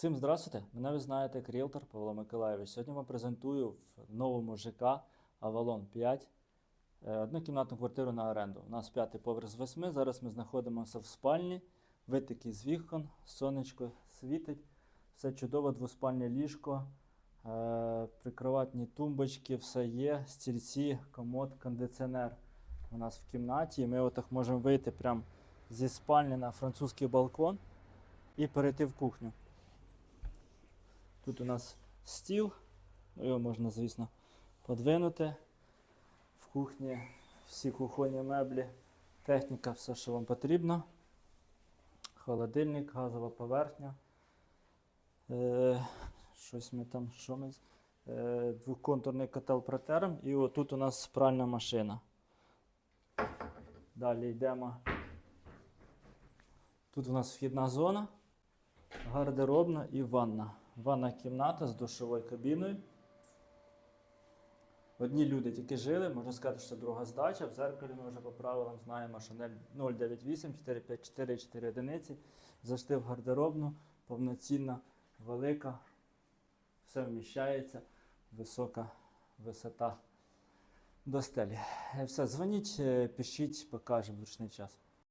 Всім здравствуйте! Мене ви знаєте як ріелтор Павло Миколаєвич. Сьогодні вам презентую в новому ЖК Авалон 5 е, однокімнатну квартиру на оренду. У нас п'ятий поверх з восьми. Зараз ми знаходимося в спальні. Витики з вікон, сонечко світить. Все чудово, двоспальне ліжко, е, прикроватні тумбочки, все є, стільці, комод, кондиціонер у нас в кімнаті. І ми отак можемо вийти прямо зі спальні на французький балкон і перейти в кухню. Тут у нас стіл, ну, його можна, звісно, подвинути. В кухні всі кухонні меблі, техніка, все, що вам потрібно. Холодильник, газова поверхня. Е, щось ми там, що ми. Е, двоконтурний котел протером. І отут у нас пральна машина. Далі йдемо. Тут у нас вхідна зона гардеробна і ванна. Ванна кімната з душовою кабіною. Одні люди тільки жили, можна сказати, що це друга здача. В зеркалі ми вже по правилам знаємо, що 098 454 4 одиниці. Зайшли в гардеробну, повноцінна, велика, все вміщається, висока висота до стелі. Е, Все, дзвоніть, е, пишіть, покажемо в ручний час.